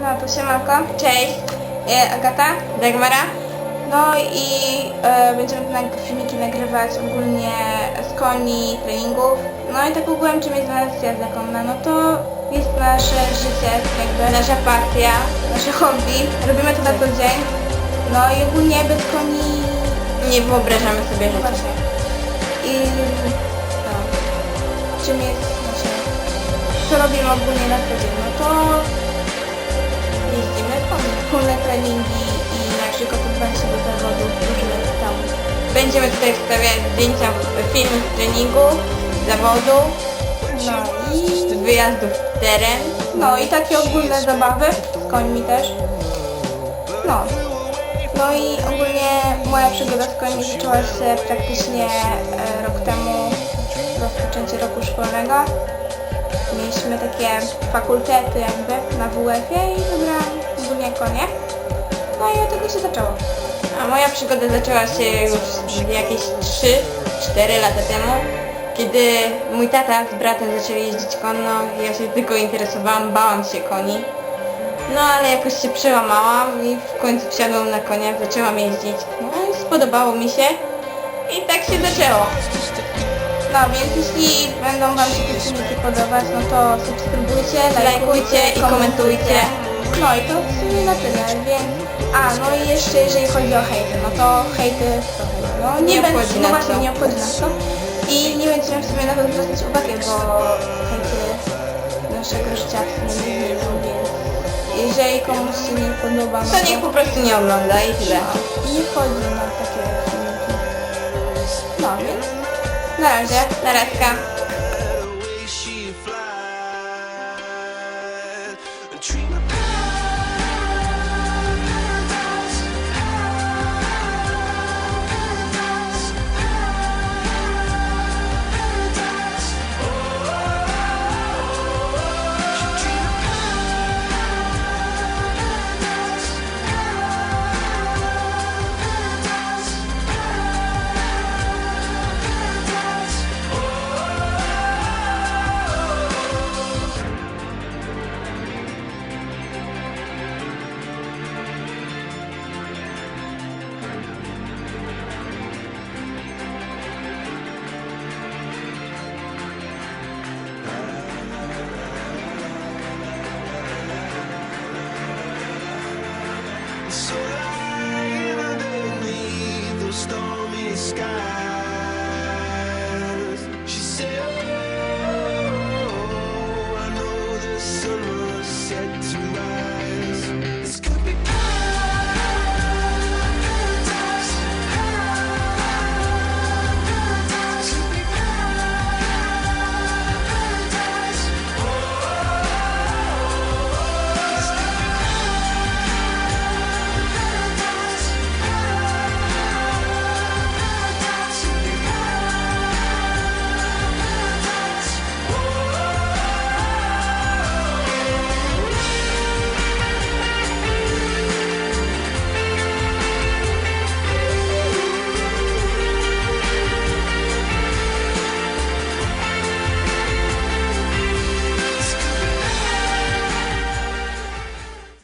No to siemanko, cześć, e, Agata, Dagmara. No i e, będziemy nag- filmiki nagrywać ogólnie z koni, treningów. No i tak ogółem czym jest dla nas jazda konna, no to jest nasze życie, jakby nasza pasja, nasze hobby. Robimy to na co dzień. No i ogólnie bez koni Nie wyobrażamy sobie życia. właśnie. I no, czym jest nasze, co robimy ogólnie na co dzień, no to wspólne treningi i na przygotowywanie się do zawodów różnych tam. Będziemy tutaj wstawiać zdjęcia, filmy z treningu, zawodu, No i, wyjazdów w teren. no i takie ogólne zabawy z końmi też. No. No i ogólnie moja przygoda z końmi zaczęła się praktycznie e, rok temu, rozpoczęcie roku szkolnego. Mieliśmy takie fakultety jakby na WF-ie i wybrałam ogólnie konie. No i od tego się zaczęło. A moja przygoda zaczęła się już jakieś 3-4 lata temu, kiedy mój tata z bratem zaczęli jeździć konno ja się tylko interesowałam, bałam się koni. No ale jakoś się przełamałam i w końcu wsiadłam na konia, zaczęłam jeździć. No i spodobało mi się i tak się zaczęło. No więc jeśli będą Wam się te filmiki podobać, no to subskrybujcie, Lajkujcie i komentujcie. No i to w sumie na tyle, więc... A, no i jeszcze jeżeli chodzi o hejty, no to hejty to. No nie, Nie będzie- no właśnie, to. nie obchodzi nas to. I nie będziemy w sumie na to zwracać uwagi, bo hejty naszego życia w sumie nie zmienią, więc jeżeli komuś się nie podoba, no To niech po prostu nie ogląda i tyle. nie wchodzi na takie filmiki. No więc Na razie, na way sky.